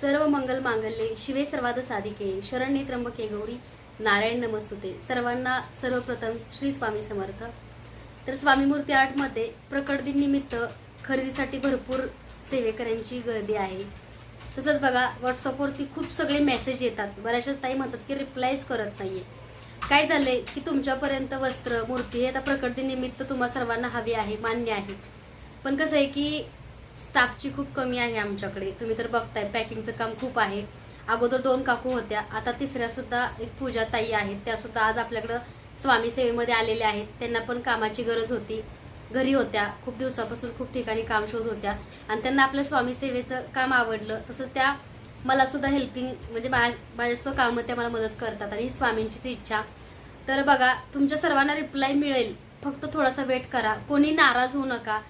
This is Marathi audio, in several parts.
सर्व मंगल मांगल्ये शिवे सर्वाद साधिके शरण्ये त्र्यंबके गौरी नारायण नमस्तुते. सर्वांना सर्वप्रथम श्री स्वामी समर्थ. तर स्वामी मूर्ती आर्टमध्ये प्रकट दिन निमित्त खरेदीसाठी भरपूर सेवेकऱ्यांची गर्दी आहे. तसंच बघा व्हॉट्सअपवरती खूप सगळे मेसेज येतात. बऱ्याचशाच ताई म्हणतात की रिप्लायच करत नाहीये. काय झालंय की तुमच्यापर्यंत वस्त्र मूर्ती हे आता प्रकट दिनिमित्त तुम्हा सर्वांना हवी आहे मान्य आहे. पण कसं आहे की स्टाफची खूप कमी आहे आमच्याकडे. तुम्ही तर बघताय पॅकिंगचं काम खूप आहे. अगोदर दोन काकू होत्या आता तिसऱ्या सुद्धा एक पूजा ताई आहेत. त्या सुद्धा आज आपल्याकडं स्वामी सेवेमध्ये आलेल्या आहेत. त्यांना पण कामाची गरज होती. घरी होत्या खूप दिवसापासून खूप ठिकाणी काम शोध होत्या. आणि त्यांना आपल्या स्वामी सेवेचं काम आवडलं. तसंच त्या मला सुद्धा हेल्पिंग म्हणजे माझ्या माझ्यासुद्धा कामं त्या मला मदत करतात आणि ही स्वामींचीच इच्छा. तर बघा तुमच्या सर्वांना रिप्लाय मिळेल. फक्त थोडासा वेट करा. कोणी नाराज होऊ नका.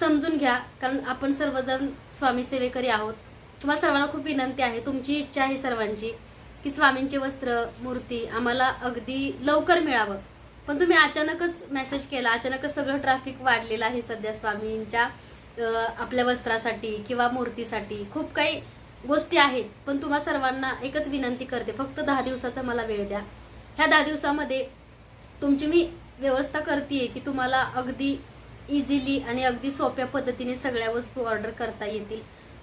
समजून घ्या कारण आपण सर्वजण स्वामी सेवेकरी आहोत. तुम्हाला सर्वांना खूप विनंती आहे तुमची इच्छा आहे सर्वांची की स्वामींचे वस्त्र मूर्ती आम्हाला अगदी लवकर मिळावं. पण तुम्ही अचानकच मेसेज केला अचानकच सगळं ट्रॅफिक वाढलेलं आहे सध्या स्वामींच्या आपल्या वस्त्रासाठी किंवा मूर्तीसाठी. खूप काही गोष्टी आहेत पण तुम्हा सर्वांना एकच विनंती करते फक्त दहा दिवसाचा मला वेळ द्या. ह्या दहा दिवसामध्ये तुमची मी व्यवस्था करते की तुम्हाला अगदी इझिली आणि अगदी सोप्या पद्धतीने सगळ्या वस्तू ऑर्डर करता येतील.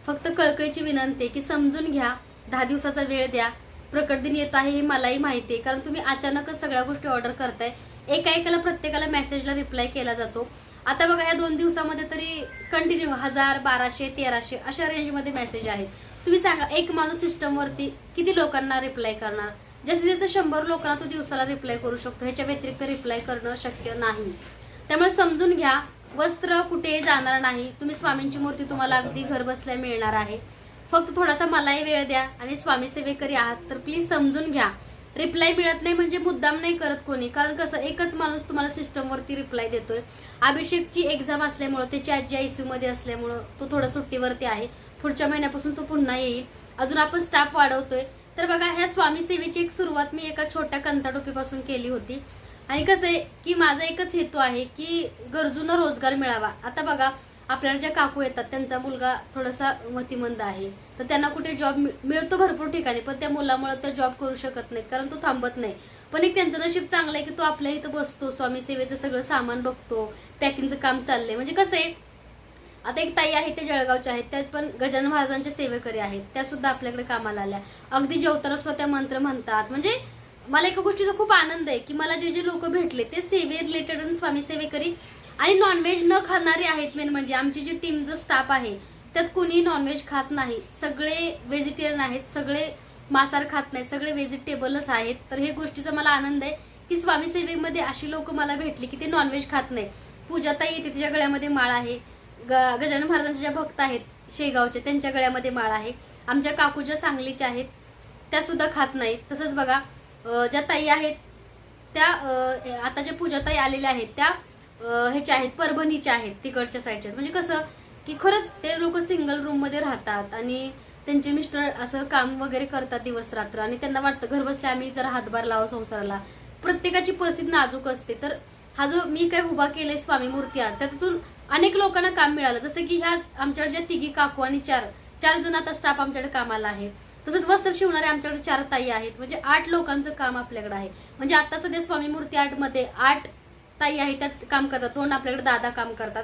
फक्त कळकळीची विनंती आहे की समजून घ्या दहा दिवसाचा वेळ द्या प्रकट दिन येत आहे हे मलाही माहिती आहे कारण तुम्ही अचानकच सगळ्या गोष्टी ऑर्डर करताय. एका एकाला प्रत्येकाला मेसेजला रिप्लाय केला जातो. आता बघा ह्या दोन दिवसामध्ये तरी कंटिन्यू हजार बाराशे तेराशे अशा रेंजमध्ये मेसेज आहेत. तुम्ही सांगा एक माणूस सिस्टमवरती किती लोकांना रिप्लाय करणार? जसं जसं शंभर लोकांना तो दिवसाला रिप्लाय करू शकतो ह्याच्या व्यतिरिक्त रिप्लाय करणं शक्य नाही. त्यामुळे समजून घ्या वस्त्र कुठे जाणार नाही. तुम्ही स्वामींची मूर्ती तुम्हाला अगदी घर बसल्या मिळणार आहे. फक्त थोडासा मलाही वेळ द्या आणि स्वामी सेवेकरी आहात तर प्लीज समजून घ्या. रिप्लाय मिळत नाही म्हणजे मुद्दाम नाही करत कोणी. कारण कसं एकच माणूस तुम्हाला सिस्टमवरती रिप्लाय देतोय. अभिषेकची एक्झाम असल्यामुळं त्याची आजी आयसीयू मध्ये असल्यामुळं तो थोडा सुट्टीवरती आहे. पुढच्या महिन्यापासून तो पुन्हा येईल. अजून आपण स्टाफ वाढवतोय. तर बघा ह्या स्वामी सेवेची एक सुरुवात मी एका छोट्या कंताटोपीपासून केली होती. आणि कसं आहे की माझा एकच हेतू आहे की गरजूंना रोजगार मिळावा. आता बघा आपल्याला ज्या काकू येतात त्यांचा मुलगा थोडासा मतिमंद आहे. तर त्यांना कुठे जॉब मिळतो भरपूर ठिकाणी पण त्या मुलामुळे त्या जॉब करू शकत नाहीत कारण तो थांबत नाही. पण एक त्यांचं नशीब चांगलं आहे की तो आपल्या इथं बसतो स्वामी सेवेचं सगळं सामान बघतो पॅकिंगचं काम चाललंय. म्हणजे कसं आहे आता एक ताई आहे ते जळगावच्या आहेत त्या पण गजानन महाराजांच्या सेवेकरी आहेत त्या सुद्धा आपल्याकडे कामाला आल्या. अगदी जेवताना सुद्धा त्या मंत्र म्हणतात. म्हणजे मला एका गोष्टीचा खूप आनंद आहे की मला जे जे लोक भेटले ते सेवे रिलेटेड आणि स्वामी सेवेकरी आणि नॉनव्हेज न खाणारे आहेत मेन म्हणजे आमची जी टीम जो स्टाफ आहे त्यात कोणी नॉनव्हेज खात नाही. सगळे व्हेजिटेरियन आहेत सगळे मांसाहार खात नाही सगळे व्हेजिटेबलच आहेत. तर हे गोष्टीचा मला आनंद आहे की स्वामी सेवेमध्ये अशी लोक मला भेटली की ते नॉनव्हेज खात नाही. पूजाताई येते तिच्या गळ्यामध्ये माळ आहे ग- गजानन महाराजांच्या ज्या भक्त आहेत शेगावच्या त्यांच्या गळ्यामध्ये माळ आहे. आमच्या काकू ज्या सांगलीच्या आहेत त्या सुद्धा खात नाही. तसंच बघा ज्या ताई आहेत त्या आता ज्या पूजाताई आलेल्या आहेत त्या ह्याच्या आहेत परभणीच्या आहेत तिकडच्या साईडच्या म्हणजे कसं की खरंच ते लोक सिंगल रूममध्ये राहतात आणि त्यांचे मिस्टर असं काम वगैरे करतात दिवस रात्र आणि त्यांना वाटतं घर बसल्या आम्ही जर हातभार लावा संसाराला. प्रत्येकाची परिस्थिती नाजूक असते. तर हा जो मी काय उभा केलाय स्वामी मूर्ती आर्ट त्यातून अनेक लोकांना काम मिळालं. जसं की ह्या आमच्याकडे ज्या तिघी काकू आणि चार चार जण आता स्टाफ आमच्याकडे कामाला आहे तसंच वस्त्र शिवणारे आमच्याकडे चार ताई आहेत. म्हणजे आठ लोकांचं काम आपल्याकडे आहे. म्हणजे आता सध्या स्वामी मूर्ती आर्टमध्ये आठ ताई आहेत त्यात काम करतात. दोन आपल्याकडे दादा काम करतात.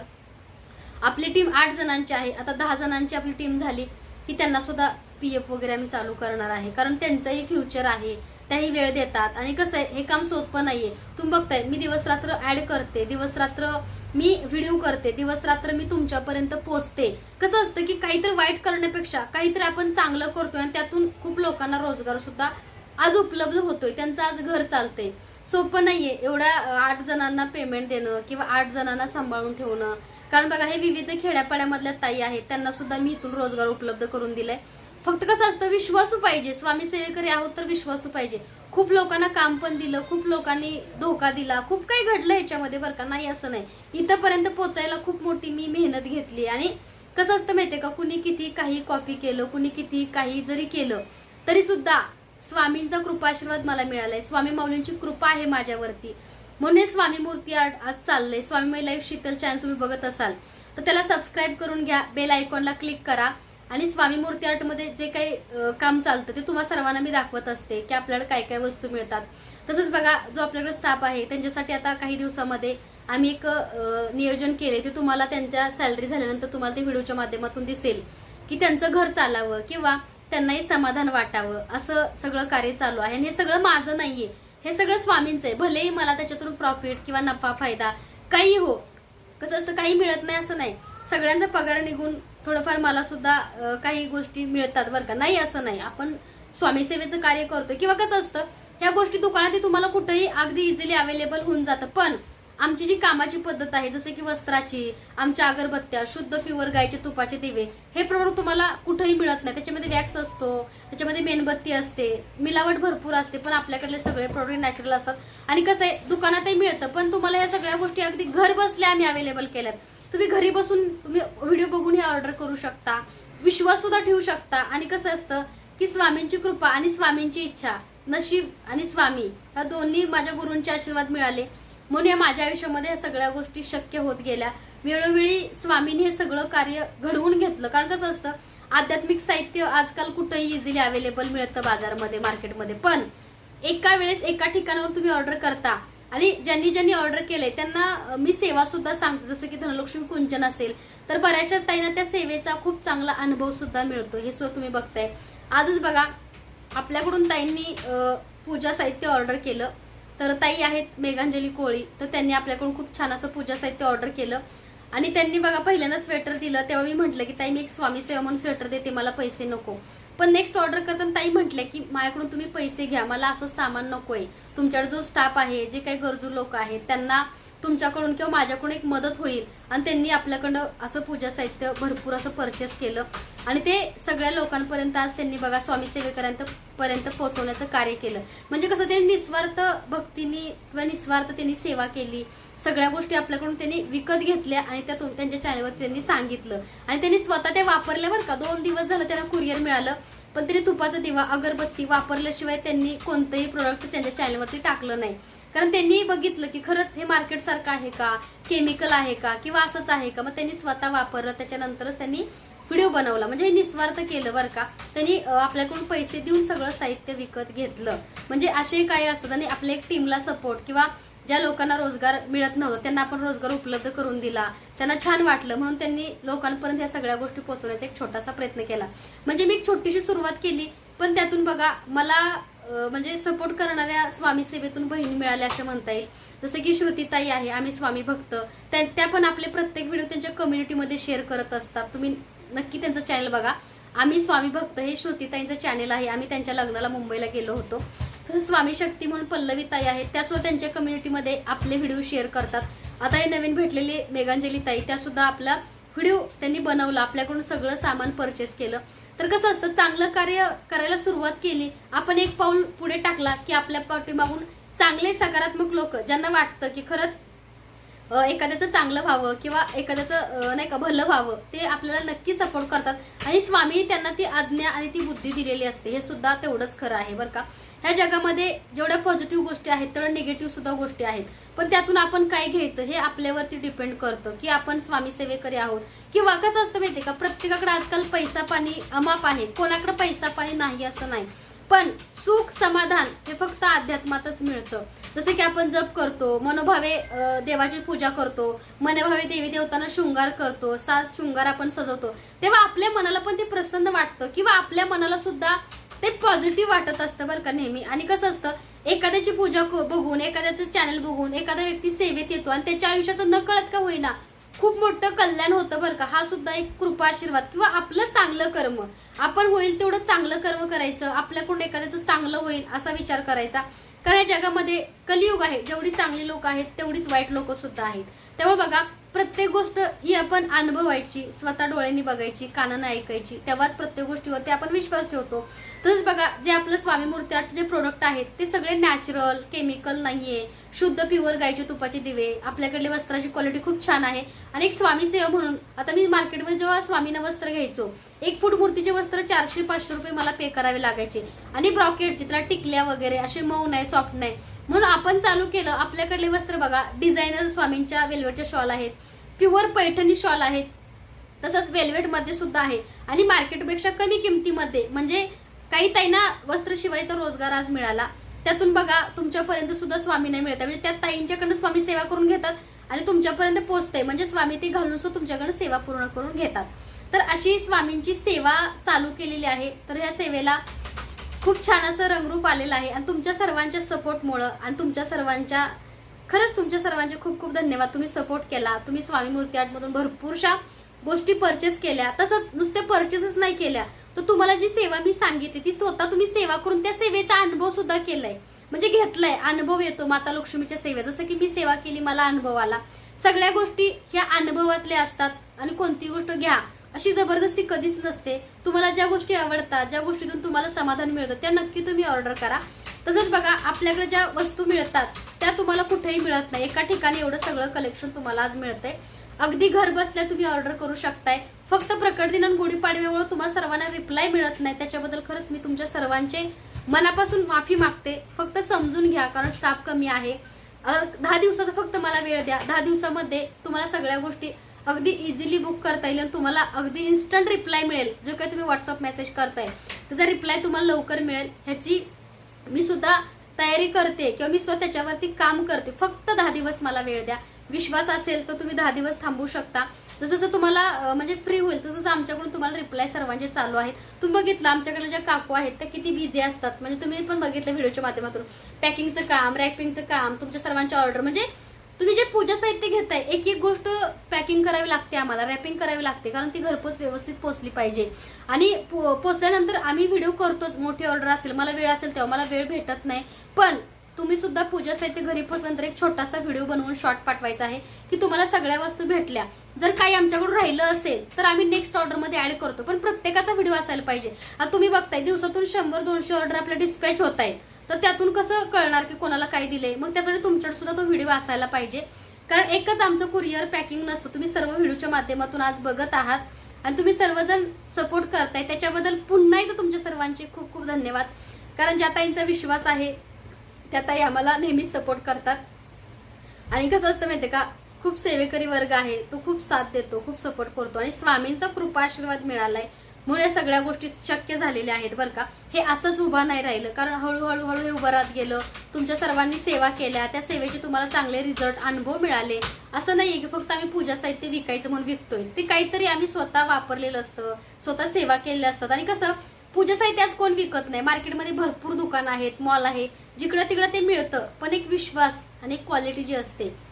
आपली टीम आठ जणांची आहे. आता दहा जणांची आपली टीम झाली की त्यांना सुद्धा पी एफ वगैरे आम्ही चालू करणार आहे. कारण त्यांचंही फ्युचर आहे. त्याही वेळ देतात. आणि कसं आहे हे काम सोपं नाहीये. तुम्ही बघताय मी दिवस रात्र ऍड करते. दिवस रात्र मी व्हिडिओ करते दिवस रात्र मी तुमच्यापर्यंत पोहोचते कसं असतं की काहीतरी वाईट करण्यापेक्षा काहीतरी आपण चांगलं करतोय आणि त्यातून खूप लोकांना रोजगार सुद्धा आज उपलब्ध होतोय त्यांचं आज घर चालतंय. सोपं नाहीये एवढ्या आठ जणांना पेमेंट देणं किंवा आठ जणांना सांभाळून ठेवणं. कारण बघा हे विविध खेड्यापाड्यामधल्या ताई आहेत त्यांना सुद्धा मी इथून रोजगार उपलब्ध करून दिलाय. फक्त कसं असतं विश्वासू पाहिजे. स्वामी सेवेकरी आहोत तर विश्वासू पाहिजे. खूप लोकांना काम पण दिलं खूप लोकांनी धोका दिला खूप काही घडलं ह्याच्यामध्ये बरं का? नाही असं नाही. इथंपर्यंत पोचायला खूप मोठी मी मेहनत घेतली. आणि कसं असतं माहितीये का? कुणी किती काही कॉपी केलं कुणी किती काही जरी केलं तरी सुद्धा स्वामींचा कृपाशीर्वाद मला मिळालाय. स्वामी माऊलींची कृपा आहे माझ्यावरती. म्हणून स्वामी मूर्ती आर्ट आज चाललंय. स्वामी माई लाईफ शीतल चॅनल तुम्ही बघत असाल तर त्याला सबस्क्राईब करून घ्या. बेल आयकॉनला क्लिक करा. आणि स्वामी मूर्ती आर्टमध्ये जे काही काम चालतं ते तुम्हा सर्वांना मी दाखवत असते की आपल्याला काय काय वस्तू मिळतात. तसंच बघा जो आपल्याकडे स्टाफ आहे त्यांच्यासाठी आता काही दिवसामध्ये आम्ही एक नियोजन केले ते तुम्हाला त्यांच्या सॅलरी झाल्यानंतर तुम्हाला ते व्हिडिओच्या माध्यमातून दिसेल की त्यांचं घर चालावं किंवा त्यांनाही समाधान वाटावं. असं सगळं कार्य चालू आहे. आणि हे सगळं माझं नाहीये. हे सगळं स्वामींचं आहे. भलेही मला त्याच्यातून प्रॉफिट किंवा नफा फायदा काही हो कसं असतं काही मिळत नाही असं नाही. सगळ्यांचा पगार निघून थोडंफार मला सुद्धा काही गोष्टी मिळतात बरं का. नाही असं नाही. आपण स्वामीसेवेचं कार्य करतो किंवा कसं असतं ह्या गोष्टी दुकानात तुम्हाला कुठेही अगदी इझिली अवेलेबल होऊन जातं. पण आमची जी कामाची पद्धत आहे जसं की वस्त्राची आमच्या अगरबत्त्या शुद्ध प्युअर गायचे तुपाचे दिवे हे प्रोडक्ट तुम्हाला कुठेही मिळत नाही. त्याच्यामध्ये वॅक्स असतो त्याच्यामध्ये मेणबत्ती असते मिलावट भरपूर असते पण आपल्याकडले सगळे प्रोडक्ट नॅचरल असतात. आणि कसं आहे दुकानातही मिळतं पण तुम्हाला ह्या सगळ्या गोष्टी अगदी घर बसल्या आम्ही अवेलेबल केल्यात. तुम्ही घरी बसून तुम्ही व्हिडिओ बघून हे ऑर्डर करू शकता. विश्वास सुद्धा ठेवू शकता. आणि कसं असतं की स्वामींची कृपा आणि स्वामींची इच्छा नशीब आणि स्वामी या दोन्ही माझ्या गुरूंचे आशीर्वाद मिळाले. म्हणून या माझ्या आयुष्यामध्ये या सगळ्या गोष्टी शक्य होत गेल्या. वेळोवेळी स्वामींनी हे सगळं कार्य घडवून घेतलं. कारण कसं असतं आध्यात्मिक साहित्य आजकाल कुठंही इझिली अवेलेबल मिळतं बाजारामध्ये मार्केटमध्ये पण एका वेळेस एका ठिकाणावर तुम्ही ऑर्डर करता आणि ज्यांनी ज्यांनी ऑर्डर केलंय त्यांना मी सेवा सुद्धा सांगते जसं की धनलक्ष्मी कुंचन असेल तर बऱ्याचशा ताईंना त्या सेवेचा खूप चांगला अनुभव सुद्धा मिळतो. हे सुद्धा तुम्ही बघताय. आजच बघा आपल्याकडून ताईंनी पूजा साहित्य ऑर्डर केलं. तर ताई आहेत मेघांजली कोळी तर त्यांनी आपल्याकडून खूप छान असं पूजा साहित्य ऑर्डर केलं. आणि त्यांनी बघा पहिल्यांदा स्वेटर दिलं तेव्हा मी म्हटलं की ताई मी एक स्वामी सेवा म्हणून स्वेटर देते मला पैसे नको. पण नेक्स्ट ऑर्डर करताना ताई म्हटल्या की माझ्याकडून तुम्ही पैसे घ्या. मला असं सामान नकोय. तुमच्याकडे जो स्टाफ आहे जे काही गरजू लोक आहेत त्यांना तुमच्याकडून किंवा माझ्याकडून एक मदत होईल. आणि त्यांनी आपल्याकडं असं पूजा साहित्य भरपूर असं परचेस केलं. आणि ते सगळ्या लोकांपर्यंत आज त्यांनी बघा स्वामी सेवेकरांत पर्यंत पोहोचवण्याचं कार्य केलं. म्हणजे कसं त्यांनी निस्वार्थ भक्तीने किंवा निस्वार्थ त्यांनी सेवा केली. सगळ्या गोष्टी आपल्याकडून त्यांनी विकत घेतल्या आणि त्या तुम- त्यांच्या चॅनलवर त्यांनी सांगितलं. आणि त्यांनी स्वतः ते वापरल्या बरं का. दोन दिवस झालं त्यांना कुरिअर मिळालं. पण त्यांनी तुपाचा दिवा अगरबत्ती वापरल्याशिवाय त्यांनी कोणतंही प्रोडक्ट त्यांच्या चॅनलवरती टाकलं नाही. कारण त्यांनी बघितलं की खरंच हे मार्केट सारखं आहे का? केमिकल आहे का? किंवा असंच आहे का? मग त्यांनी स्वतः वापरलं त्याच्यानंतरच त्यांनी व्हिडिओ बनवला. म्हणजे हे निस्वार्थ केलं बरं का. त्यांनी आपल्याकडून पैसे देऊन सगळं साहित्य विकत घेतलं. म्हणजे असे काही असतात आणि आपल्या एक टीमला सपोर्ट किंवा ज्या लोकांना रोजगार मिळत नव्हतं त्यांना आपण रोजगार उपलब्ध करून दिला. त्यांना छान वाटलं. म्हणून त्यांनी लोकांपर्यंत या सगळ्या गोष्टी पोहोचवण्याचा एक छोटासा प्रयत्न केला. म्हणजे मी एक छोटीशी सुरुवात केली. पण त्यातून बघा मला म्हणजे सपोर्ट करणाऱ्या स्वामी सेवेतून बहिणी मिळाल्या असं म्हणता येईल. जसं की श्रुतीताई आहे आम्ही स्वामी भक्त. त्या त्या पण आपले प्रत्येक व्हिडिओ त्यांच्या कम्युनिटीमध्ये शेअर करत असतात. तुम्ही नक्की त्यांचं चॅनल बघा. आम्ही स्वामी भक्त हे श्रुतीताईंचं चॅनल आहे. आम्ही त्यांच्या लग्नाला मुंबईला गेलो होतो. तर स्वामी शक्ती म्हणून पल्लवी ताई आहेत त्यांच्या कम्युनिटीमध्ये आपले व्हिडिओ शेअर करतात. आता हे नवीन भेटलेले मेघांजली ताई त्यासुद्धा आपला व्हिडिओ त्यांनी बनवला. आपल्याकडून सगळं सामान परचेस केलं. तर कसं असतं चांगलं कार्य करायला सुरुवात केली आपण एक पाऊल पुढे टाकला की आपल्या पाठीमागून चांगले सकारात्मक लोक ज्यांना वाटतं की खरंच एखाद्याचं चांगलं व्हावं किंवा एखाद्याचं नाही का भलं व्हावं ते आपल्याला नक्की सपोर्ट करतात. आणि स्वामी त्यांना ती आज्ञा आणि ती बुद्धी दिलेली असते. हे सुद्धा तेवढंच खरं आहे बरं का. ह्या जगामध्ये जेवढ्या पॉझिटिव्ह गोष्टी आहेत तेवढ्या निगेटिव्ह सुद्धा गोष्टी आहेत. पण त्यातून आपण काय घ्यायचं? हे आपल्यावरती डिपेंड करतं की आपण स्वामी सेवेकरी आहोत. किंवा कसं असतं माहिती का? प्रत्येकाकडे आजकाल पैसा पाणी अमाप आहे. कोणाकडे पैसा पाणी नाही असं नाही. पण सुख समाधान हे फक्त अध्यात्मातच मिळतं. जसं की आपण जप करतो मनोभावे देवाची पूजा करतो मनोभावे देवी देवतांना शृंगार करतो साज शृंगार आपण सजवतो तेव्हा आपल्या मनाला पण ते प्रसन्न वाटतं किंवा आपल्या मनाला सुद्धा ते पॉझिटिव्ह वाटत असतं बरं का नेहमी. आणि कसं असतं एखाद्याची पूजा क- बघून एखाद्याचं चॅनल बघून एखादा व्यक्ती सेवेत येतो आणि त्याच्या आयुष्याचं न कळत का होईना खूप मोठं कल्याण होतं बरं का. हा सुद्धा एक कृपा आशीर्वाद. किंवा आपलं चांगलं कर्म. आपण होईल तेवढं चांगलं कर्म करायचं. आपल्याकडून एखाद्याचं चांगलं होईल असा विचार करायचा. कारण जगामध्ये कलियुग आहे. जेवढी चांगली लोक आहेत तेवढीच वाईट लोक सुद्धा आहेत. त्यामुळे बघा प्रत्येक गोष्ट ही आपण अनुभवायची स्वतः डोळ्यांनी बघायची कानानं ऐकायची तेव्हाच प्रत्येक गोष्टीवरती आपण विश्वास ठेवतो. तसंच बघा जे आपलं स्वामी मूर्ती आर्टचे जे प्रोडक्ट आहेत ते सगळे नॅचरल केमिकल नाहीये. शुद्ध प्युअर गायचे तुपाचे दिवे. आपल्याकडली वस्त्राची क्वालिटी खूप छान आहे. आणि एक स्वामी सेवा म्हणून आता मी मार्केटमध्ये जेव्हा स्वामीनं वस्त्र घ्यायचो एक फूट मूर्तीचे वस्त्र चारशे पाचशे रुपये मला पे करावे लागायचे. आणि ब्रॉकेटचे त्याला टिकल्या वगैरे असे मऊ नाही सॉफ्ट नाही. म्हणून आपण चालू केलं. आपल्याकडले वस्त्र बघा. डिझायनर स्वामींच्या वेल्वेटच्या शॉल आहेत. प्युअर पैठणी शॉल आहेत. तसंच वेल्वेटमध्ये सुद्धा आहे. आणि मार्केटपेक्षा कमी किमतीमध्ये म्हणजे काही ताईंना वस्त्र शिवायचा रोजगार आज मिळाला. त्यातून बघा तुमच्यापर्यंत सुद्धा स्वामी नाही मिळत. आहे. म्हणजे त्या ताईंच्याकडनं स्वामी सेवा करून घेतात आणि तुमच्यापर्यंत पोहोचते म्हणजे स्वामी ते घालून सुद्धा तुमच्याकडे सेवा पूर्ण करून घेतात. तर अशी स्वामींची सेवा चालू केलेली आहे. तर ह्या सेवेला खूप छान असं रंगरूप आलेलं आहे. आणि तुमच्या सर्वांच्या सपोर्टमुळं आणि तुमच्या सर्वांच्या खरंच तुमच्या सर्वांचे खूप खूप धन्यवाद. तुम्ही सपोर्ट केला. तुम्ही स्वामी मूर्ती आर्टमधून भरपूरशा गोष्टी परचेस केल्या. तसंच नुसते परचेसच नाही केल्या. तर तुम्हाला जी सेवा मी सांगितली ती स्वतः तुम्ही सेवा करून त्या सेवेचा अनुभव सुद्धा केलाय. म्हणजे घेतलाय. अनुभव येतो माता लक्ष्मीच्या सेवे जसं की मी सेवा केली मला अनुभव आला. सगळ्या गोष्टी ह्या अनुभवातल्या असतात. आणि कोणती गोष्ट घ्या. अशी जबरदस्ती कधीच नसते. तुम्हाला ज्या गोष्टी आवडतात ज्या गोष्टीतून तुम्हाला समाधान मिळतं त्या नक्की तुम्ही ऑर्डर करा. तसंच बघा आपल्याकडे ज्या वस्तू मिळतात त्या तुम्हाला कुठेही मिळत नाही. एका ठिकाणी एवढं सगळं कलेक्शन तुम्हाला आज मिळतंय. अगदी घर बसल्या तुम्ही ऑर्डर करू शकताय. फक्त प्रकट दिन आणि गुढीपाडव्यामुळे तुम्हाला सर्वांना रिप्लाय मिळत नाही. त्याच्याबद्दल खरंच मी तुमच्या सर्वांचे मनापासून माफी मागते. फक्त समजून घ्या कारण स्टाफ कमी आहे. दहा दिवसाचा फक्त मला वेळ द्या. दहा दिवसामध्ये तुम्हाला सगळ्या गोष्टी अगदी इझिली बुक करता येईल आणि तुम्हाला अगदी इन्स्टंट रिप्लाय मिळेल जो काही तुम्ही व्हॉट्सअप मेसेज करताय. त्याचा रिप्लाय तुम्हाला लवकर मिळेल. ह्याची मी सुद्धा तयारी करते किंवा मी स्वतः त्याच्यावरती काम करते. फक्त दहा दिवस मला वेळ द्या. विश्वास असेल तर तुम्ही दहा दिवस थांबू शकता. जसं जसं तुम्हाला म्हणजे फ्री होईल तसंच आमच्याकडून तुम्हाला रिप्लाय सर्वांचे चालू आहेत. तुम्ही बघितलं आमच्याकडे ज्या काकू आहेत त्या किती बिझी असतात. म्हणजे तुम्ही पण बघितलं व्हिडिओच्या माध्यमातून. पॅकिंगचं काम रॅपिंगचं काम तुमच्या सर्वांच्या ऑर्डर म्हणजे तुम्ही जे पूजा साहित्य घेताय एक एक गोष्ट पॅकिंग करावी लागते आम्हाला रॅपिंग करावी लागते कारण ती घरपोच व्यवस्थित पोचली पाहिजे. आणि पो- पोचल्यानंतर आम्ही व्हिडिओ करतोच मोठी ऑर्डर असेल मला वेळ असेल तेव्हा मला वेळ भेटत नाही. पण तुम्ही सुद्धा पूजा साहित्य घरी पोचल्यानंतर एक छोटासा व्हिडिओ बनवून शॉर्ट पाठवायचा आहे की तुम्हाला सगळ्या वस्तू भेटल्या. जर काही आमच्याकडून राहिलं असेल तर आम्ही नेक्स्ट ऑर्डरमध्ये ऍड करतो. पण प्रत्येकाचा व्हिडिओ असायला पाहिजे. तुम्ही बघताय दिवसातून शंभर दोनशे ऑर्डर आपल्या डिस्पॅच होत आहे तर त्यातून कसं कळणार की कोणाला काय दिले मग त्यासाठी तुमच्याकडे सुद्धा तो व्हिडिओ असायला पाहिजे. कारण एकच आमचं कुरिअर पॅकिंग नसतं. तुम्ही सर्व व्हिडिओच्या माध्यमातून आज बघत आहात. आणि तुम्ही सर्वजण सपोर्ट करताय. त्याच्याबद्दल पुन्हा एकदा तुमच्या सर्वांचे खूप खूप धन्यवाद. कारण ज्या ताईंचा विश्वास आहे त्या ताई आम्हाला नेहमीच सपोर्ट करतात. आणि कसं असतं माहितीये का? खूप सेवेकरी वर्ग आहे. तो खूप साथ देतो खूप सपोर्ट करतो. आणि स्वामींचा कृपा आशीर्वाद मिळालाय. म्हणून या सगळ्या गोष्टी शक्य झालेल्या आहेत बरं का? हे असंच उभं नाही राहिलं. कारण हळूहळू हळू हे उभं राहत गेलं. तुमच्या सर्वांनी सेवा केल्या. त्या सेवेचे तुम्हाला चांगले रिझल्ट अनुभव मिळाले. असं नाही की फक्त आम्ही पूजा साहित्य विकायचं म्हणून विकतोय. ते काहीतरी आम्ही स्वतः वापरलेलं असतं. स्वतः सेवा केलेल्या असतात. आणि कसं पूजा साहित्य आज कोण विकत नाही? मार्केटमध्ये भरपूर दुकान आहेत मॉल आहे. जिकडं तिकडं ते मिळतं. पण एक विश्वास आणि एक क्वालिटी जी असते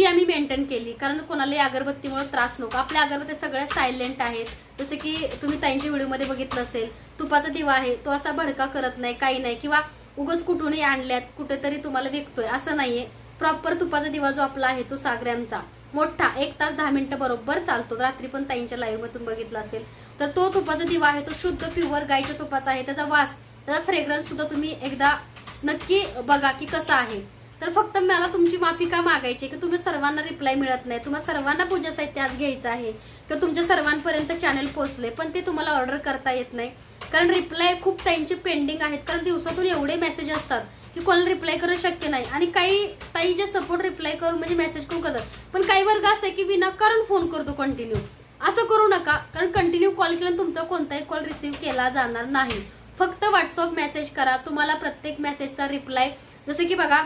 ती आम्ही मेंटेन केली. कारण कोणालाही अगरबत्तीमुळे त्रास नको. आपल्या अगरबत्त्या सगळ्या सायलेंट आहेत. जसं की तुम्ही ताईंच्या व्हिडिओमध्ये बघितलं असेल तुपाचा दिवा आहे तो असा भडका करत नाही काही नाही. किंवा उगच कुठूनही आणल्यात कुठेतरी तुम्हाला विकतोय असं नाहीये. प्रॉपर तुपाचा दिवा जो आपला आहे तो सागऱ्यांचा मोठा एक तास दहा मिनिटं बरोबर चालतो. रात्री पण ताईंच्या लाईव्हमधून बघितला बघितलं असेल तर तो तुपाचा दिवा आहे तो शुद्ध प्युअर गायच्या तुपाचा आहे. त्याचा वास त्याचा फ्रेग्रन्स सुद्धा तुम्ही एकदा नक्की बघा की कसा आहे. तर फक्त मला तुमची माफी का मागायची की तुम्ही सर्वांना रिप्लाय मिळत नाही? तुम्हाला सर्वांना पूजा साहित्य आज घ्यायचं आहे? किंवा तुमच्या सर्वांपर्यंत चॅनल पोचले पण ते तुम्हाला ऑर्डर करता येत नाही? कारण रिप्लाय खूप ताईंचे पेंडिंग आहेत. कारण दिवसातून एवढे मेसेज असतात की कोणाला रिप्लाय करणं शक्य नाही. आणि काही ताई जे सपोर्ट रिप्लाय करून म्हणजे मेसेज करून करतात. पण काही वर्ग असं आहे की विनाकारण फोन करतो कंटिन्यू असं करू नका. कारण कंटिन्यू कॉल केल्यानं तुमचा कोणताही कॉल रिसीव्ह केला जाणार नाही. फक्त व्हॉट्सअप मेसेज करा. तुम्हाला प्रत्येक मेसेजचा रिप्लाय जसं की बघा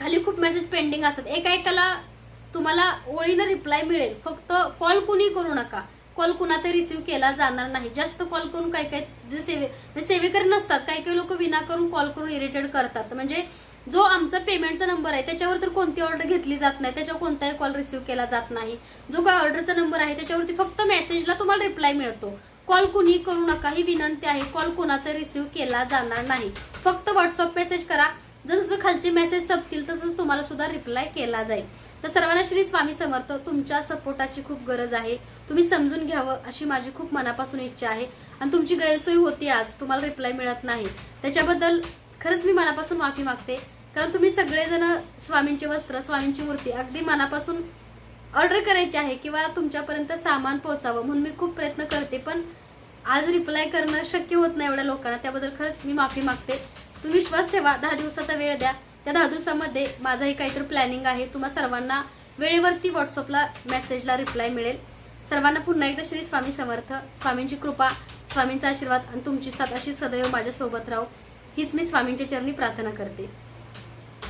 खाली खूप मेसेज पेंडिंग असतात. एका एकाला तुम्हाला ओळीनं रिप्लाय मिळेल. फक्त कॉल कुणी करू नका. कॉल कुणाचा रिसिव्ह केला जाणार नाही. जास्त कॉल करून काही काही जे सेवे म्हणजे सेवेकर नसतात. काही काही लोक विनाकरून कॉल करून इरिटेट करतात. म्हणजे जो आमचा पेमेंटचा नंबर आहे त्याच्यावर तर कोणती ऑर्डर घेतली जात नाही. त्याच्यावर कोणताही कॉल रिसिव्ह केला जात नाही. जो काय ऑर्डरचा नंबर आहे त्याच्यावरती फक्त मेसेजला तुम्हाला रिप्लाय मिळतो. कॉल कुणी करू नका ही विनंती आहे. कॉल कोणाचा रिसीव्ह केला जाणार नाही. फक्त व्हॉट्सअप मेसेज करा. जसं खालचे मेसेज संपतील तसंच तुम्हाला सुद्धा रिप्लाय केला जाईल. तर सर्वांना श्री स्वामी समर्थ तुमच्या सपोर्टाची खूप गरज आहे. तुम्ही समजून घ्यावं अशी माझी खूप मनापासून इच्छा आहे. आणि तुमची गैरसोय होती आज तुम्हाला रिप्लाय मिळत नाही. त्याच्याबद्दल खरंच मी मनापासून माफी मागते. कारण तुम्ही सगळेजण स्वामींचे वस्त्र स्वामींची मूर्ती अगदी मनापासून ऑर्डर करायची आहे किंवा तुमच्यापर्यंत सामान पोहोचावं म्हणून मी खूप प्रयत्न करते. पण आज रिप्लाय करणं शक्य होत नाही एवढ्या लोकांना. त्याबद्दल खरंच मी माफी मागते. तुम्ही विश्वास ठेवा दहा दिवसाचा वेळ द्या. त्या दहा दिवसामध्ये माझंही काहीतरी प्लॅनिंग आहे. तुम्हा सर्वांना वेळेवरती व्हॉट्सअपला मेसेजला रिप्लाय मिळेल. सर्वांना पुन्हा एकदा श्री स्वामी समर्थ स्वामींची कृपा स्वामींचा आशीर्वाद आणि तुमची सात अशी सदैव माझ्यासोबत राहो. हीच मी स्वामींच्या चरणी प्रार्थना करते.